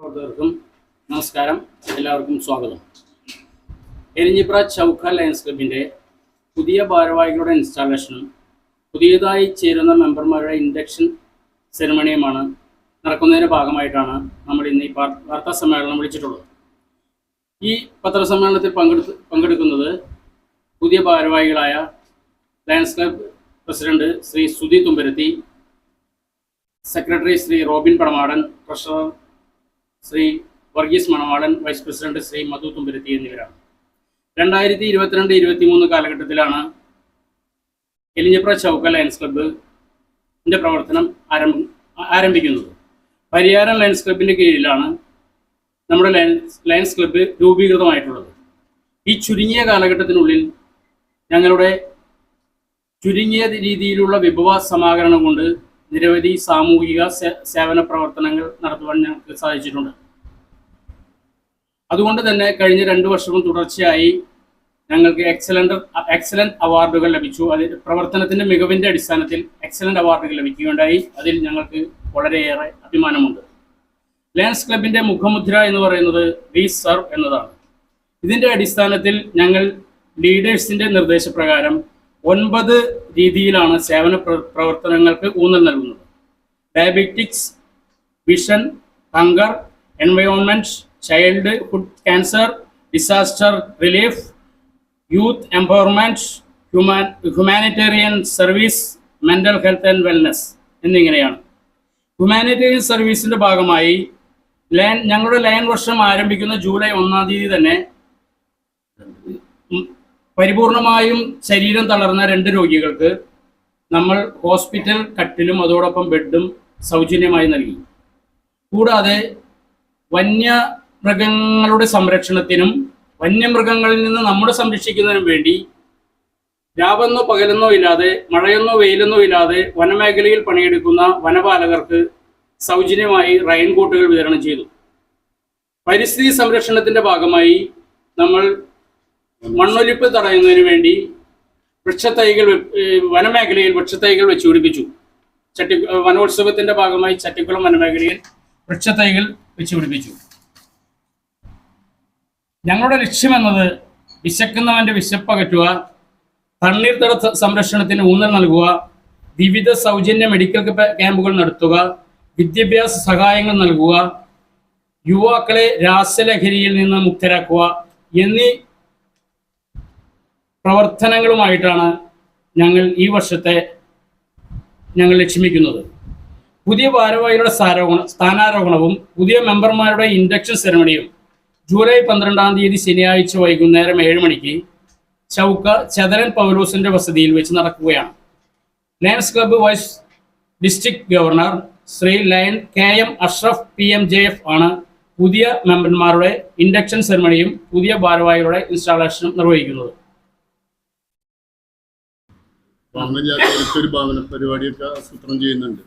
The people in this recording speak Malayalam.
പ്രവർത്തകർക്കും നമസ്കാരം. എല്ലാവർക്കും സ്വാഗതം. എരിഞ്ഞിപ്ര ചൗക്ക ലയൻസ് ക്ലബിന്റെ പുതിയ ഭാരവാഹികളുടെ ഇൻസ്റ്റാളേഷനും പുതിയതായി ചേരുന്ന മെമ്പർമാരുടെ ഇൻഡക്ഷൻ സെറിമണിയുമാണ് നടക്കുന്നതിന്റെ ഭാഗമായിട്ടാണ് നമ്മൾ ഇന്ന് ഈ വാർ- വാർത്താ സമ്മേളനം വിളിച്ചിട്ടുള്ളത്. ഈ പത്രസമ്മേളനത്തിൽ പങ്കെടുത്ത് പങ്കെടുക്കുന്നത് പുതിയ ഭാരവാഹികളായ lions club president Shri Sudhi Thumparathi secretary Shri Robin Padamadan treasurer Shri Varghese Manavalan vice president Shri Madhu Thumparathi എന്നിവരാണ്. രണ്ടായിരത്തി ഇരുപത്തിരണ്ട് ഇരുപത്തി മൂന്ന് കാലഘട്ടത്തിലാണ് എലിഞ്ഞപ്ര ചൗക്ക ലയൻസ് ക്ലബ്ബിന്റെ പ്രവർത്തനം ആരംഭ ആരംഭിക്കുന്നത്. പരിയാരം ലയൻസ് ക്ലബിന്റെ കീഴിലാണ് നമ്മുടെ ലയൻസ് ലയൻസ് ക്ലബ്ബ് രൂപീകൃതമായിട്ടുള്ളത്. ഈ ചുരുങ്ങിയ കാലഘട്ടത്തിനുള്ളിൽ ഞങ്ങളുടെ ചുരുങ്ങിയ രീതിയിലുള്ള വിഭവ സമാഹരണം കൊണ്ട് നിരവധി സാമൂഹിക സേവന പ്രവർത്തനങ്ങൾ നടത്തുവാൻ ഞങ്ങൾക്ക് സാധിച്ചിട്ടുണ്ട്. അതുകൊണ്ട് തന്നെ കഴിഞ്ഞ രണ്ട് വർഷവും തുടർച്ചയായി ഞങ്ങൾക്ക് എക്സലന്റ് എക്സലന്റ് അവാർഡുകൾ ലഭിച്ചു. അതിൽ പ്രവർത്തനത്തിന്റെ മികവിന്റെ അടിസ്ഥാനത്തിൽ എക്സലന്റ് അവാർഡുകൾ ലഭിക്കുകയുണ്ടായി. അതിൽ ഞങ്ങൾക്ക് വളരെയേറെ അഭിമാനമുണ്ട്. ലയൺസ് ക്ലബിന്റെ മുഖമുദ്ര എന്ന് പറയുന്നത് വി സർവ് എന്നതാണ്. ഇതിന്റെ അടിസ്ഥാനത്തിൽ ഞങ്ങൾ ലീഡേഴ്സിന്റെ നിർദ്ദേശപ്രകാരം ഒൻപത് രീതിയിലാണ് സേവന പ്ര- പ്രവർത്തനങ്ങൾക്ക് ഊന്നൽ നൽകുന്നത്. Diabetics vision hunger environment childhood cancer disaster relief youth empowerment human humanitarian service mental health and wellness എന്നിങ്ങനെയാണ്. ഹ്യൂമാനിറ്റേറിയൻ സർവീസിന്റെ ഭാഗമായി ലയൻ ഞങ്ങളുടെ ലയൻ വർഷം ആരംഭിക്കുന്ന ജൂലൈ ഒന്നാം തീയതി തന്നെ പരിപൂർണമായും ശരീരം തളർന്ന രണ്ട് രോഗികൾക്ക് നമ്മൾ ഹോസ്പിറ്റൽ കട്ടിലും അതോടൊപ്പം ബെഡും സൗജന്യമായി നൽകി. കൂടാതെ വന്യമൃഗങ്ങളുടെ സംരക്ഷണത്തിനും വന്യമൃഗങ്ങളിൽ നിന്ന് നമ്മുടെ സംരക്ഷിക്കുന്നതിനും വേണ്ടി രാവെന്നോ പകലെന്നോ ഇല്ലാതെ മഴയെന്നോ വെയിലെന്നോ ഇല്ലാതെ വനമേഖലയിൽ പണിയെടുക്കുന്ന വനപാലകർക്ക് സൗജന്യമായി റെയിൻകോട്ടുകൾ വിതരണം ചെയ്തു. പരിസ്ഥിതി സംരക്ഷണത്തിന്റെ ഭാഗമായി നമ്മൾ മണ്ണൊലിപ്പ് തടയുന്നതിന് വേണ്ടി വൃക്ഷത്തൈകൾ വനമേഖലയിൽ വൃക്ഷത്തൈകൾ വെച്ച് പിടിപ്പിച്ചു. ചട്ടി വനോത്സവത്തിന്റെ ഭാഗമായി ചട്ടിക്കുളം വനമേഖലയിൽ വൃക്ഷത്തൈകൾ വെച്ച് പിടിപ്പിച്ചു. ഞങ്ങളുടെ ലക്ഷ്യമെന്നത് വിശക്കുന്നവന്റെ വിശപ്പകറ്റുക തണ്ണീർത്തട സംരക്ഷണത്തിന് ഊന്നൽ നൽകുക വിവിധ സൗജന്യ മെഡിക്കൽ ക്യാമ്പുകൾ നടത്തുക വിദ്യാഭ്യാസ സഹായങ്ങൾ നൽകുക യുവാക്കളെ രാസലഹരിയിൽ നിന്ന് മുക്തരാക്കുക എന്നീ പ്രവർത്തനങ്ങളുമായിട്ടാണ് ഞങ്ങൾ ഈ വർഷത്തെ ഞങ്ങൾ ലക്ഷ്യമിക്കുന്നത്. പുതിയ ഭാരവാഹികളുടെ സ്ഥാരോഹണ സ്ഥാനാരോഹണവും പുതിയ മെമ്പർമാരുടെ ഇൻഡക്ഷൻ സെറമണിയും ജൂലൈ പന്ത്രണ്ടാം തീയതി ശനിയാഴ്ച വൈകുന്നേരം ഏഴ് മണിക്ക് ചൗക്ക ചതരൻ പൗലോസിന്റെ വസതിയിൽ വെച്ച് നടക്കുകയാണ്. Lions club vice district governor Shri lion K M Ashraf P M J F ആണ് പുതിയ മെമ്പർമാരുടെ ഇൻഡക്ഷൻ സെറമണിയും പുതിയ ഭാരവാഹികളുടെ ഇൻസ്റ്റാളേഷനും നിർവഹിക്കുന്നത്. ജാതിക്ക് ഒരു ഭവന പരിപാടിയൊക്കെ ആസൂത്രണം ചെയ്യുന്നുണ്ട്.